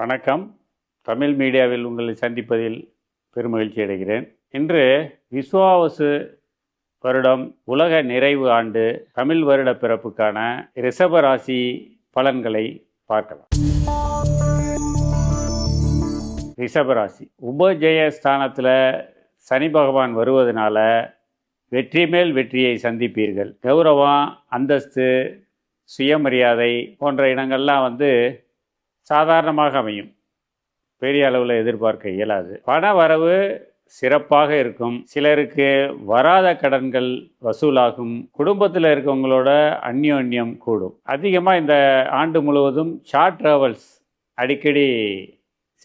வணக்கம். தமிழ் மீடியாவில் உங்களை சந்திப்பதில் பெருமகிழ்ச்சி அடைகிறேன். இன்று விஸ்வாவசு வருடம் உலக நிறைவு ஆண்டு தமிழ் வருட பிறப்புக்கான ரிஷப ராசி பலன்களை பார்க்கலாம். ரிஷபராசி உபஜய ஸ்தானத்தில் சனி பகவான் வருவதனால வெற்றி மேல் வெற்றியை சந்திப்பீர்கள். கௌரவம் அந்தஸ்து சுயமரியாதை போன்ற இடங்கள்லாம் வந்து சாதாரணமாக அமையும். பெரிய அளவில் எதிர்பார்க்க இயலாது. பண வரவு சிறப்பாக இருக்கும். சிலருக்கு வராத கடன்கள் வசூலாகும். குடும்பத்தில் இருக்கவங்களோட அந்யோன்யம் கூடும். அதிகமாக இந்த ஆண்டு முழுவதும் ஷார்ட் ட்ராவல்ஸ் அடிக்கடி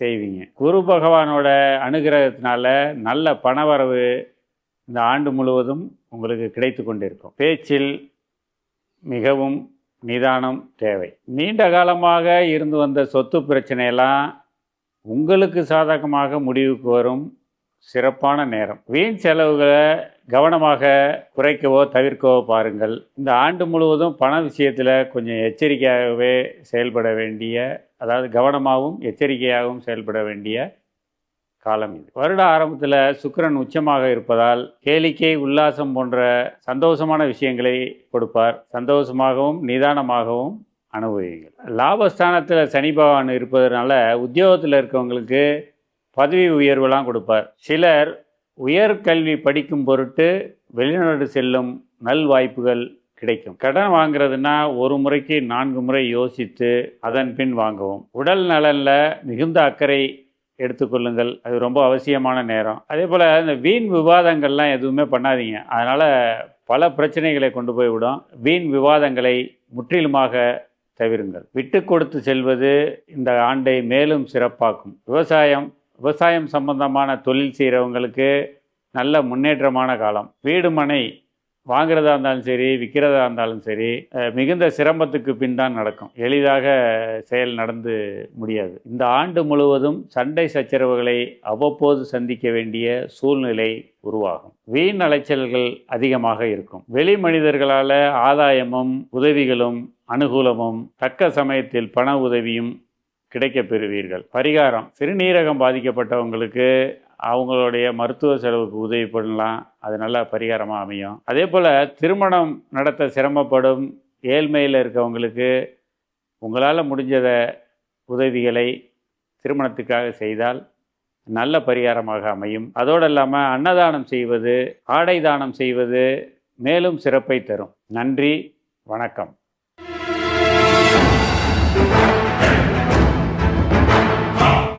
செய்வீங்க. குரு பகவானோட அனுகிரகத்தினால நல்ல பணவரவு இந்த ஆண்டு முழுவதும் உங்களுக்கு கிடைத்து கொண்டிருக்கும். பேச்சில் மிகவும் நிதானம் தேவை. நீண்ட காலமாக இருந்து வந்த சொத்து பிரச்சனையெல்லாம் உங்களுக்கு சாதகமாக முடிவுக்கு வரும் சிறப்பான நேரம். வீண் செலவுகளை கவனமாக குறைக்கவோ தவிர்க்கவோ பாருங்கள். இந்த ஆண்டு முழுவதும் பண விஷயத்தில் கொஞ்சம் எச்சரிக்கையாகவே செயல்பட வேண்டிய அதாவது கவனமாகவும் எச்சரிக்கையாகவும் செயல்பட வேண்டிய காலம் இது. வருட ஆரம்பத்தில் சுக்கிரன் உச்சமாக இருப்பதால் கேளிக்கை உல்லாசம் போன்ற சந்தோஷமான விஷயங்களை கொடுப்பார். சந்தோஷமாகவும் நிதானமாகவும் அனுபவிங்கள் லாபஸ்தானத்தில் சனி பகவான் இருப்பதனால உத்தியோகத்தில் இருக்கவங்களுக்கு பதவி உயர்வுலாம் கொடுப்பார். சிலர் உயர்கல்வி படிக்கும் பொருட்டு வெளிநாடு செல்லும் நல் வாய்ப்புகள் கிடைக்கும். கடன் வாங்குறதுனா ஒரு முறைக்கு நான்கு முறை யோசித்து அதன் பின் வாங்கவும். உடல் நலனில் மிகுந்த அக்கறை எடுத்துக்கொள்ளுங்கள். அது ரொம்ப அவசியமான நேரம். அதே போல் இந்த வீண் விவாதங்கள்லாம் எதுவுமே பண்ணாதீங்க. அதனால் பல பிரச்சனைகளை கொண்டு போய் விடும். வீண் விவாதங்களை முற்றிலுமாக தவிருங்கள். விட்டு கொடுத்து செல்வது இந்த ஆண்டை மேலும் சிறப்பாக்கும். விவசாயம் விவசாயம் சம்பந்தமான தொழில் செய்கிறவங்களுக்கு நல்ல முன்னேற்றமான காலம். வீடு மனை வாங்குறதா இருந்தாலும் சரி விற்கிறதா இருந்தாலும் சரி மிகுந்த சிரமத்துக்கு பின் தான் நடக்கும். எளிதாக செயல் நடந்து முடியாது. இந்த ஆண்டு முழுவதும் சண்டை சச்சரவுகளை அவ்வப்போது சந்திக்க வேண்டிய சூழ்நிலை உருவாகும். வீண் அலைச்சல்கள் அதிகமாக இருக்கும். வெளி மனிதர்களால் ஆதாயமும் உதவிகளும் அனுகூலமும் தக்க சமயத்தில் பண உதவியும் கிடைக்க பெறுவீர்கள். பரிகாரம் சிறுநீரகம் பாதிக்கப்பட்டவங்களுக்கு அவங்களுடைய மருத்துவ செலவுக்கு உதவி பண்ணலாம். அது நல்லா பரிகாரமாக அமையும். அதே போல் திருமணம் நடத்த சிரமப்படும் ஏழ்மையில் இருக்கவங்களுக்கு உங்களால் முடிஞ்சத உதவிகளை திருமணத்துக்காக செய்தால் நல்ல பரிகாரமாக அமையும். அதோடு இல்லாமல் அன்னதானம் செய்வது ஆடை தானம் செய்வது மேலும் சிறப்பை தரும். நன்றி வணக்கம்.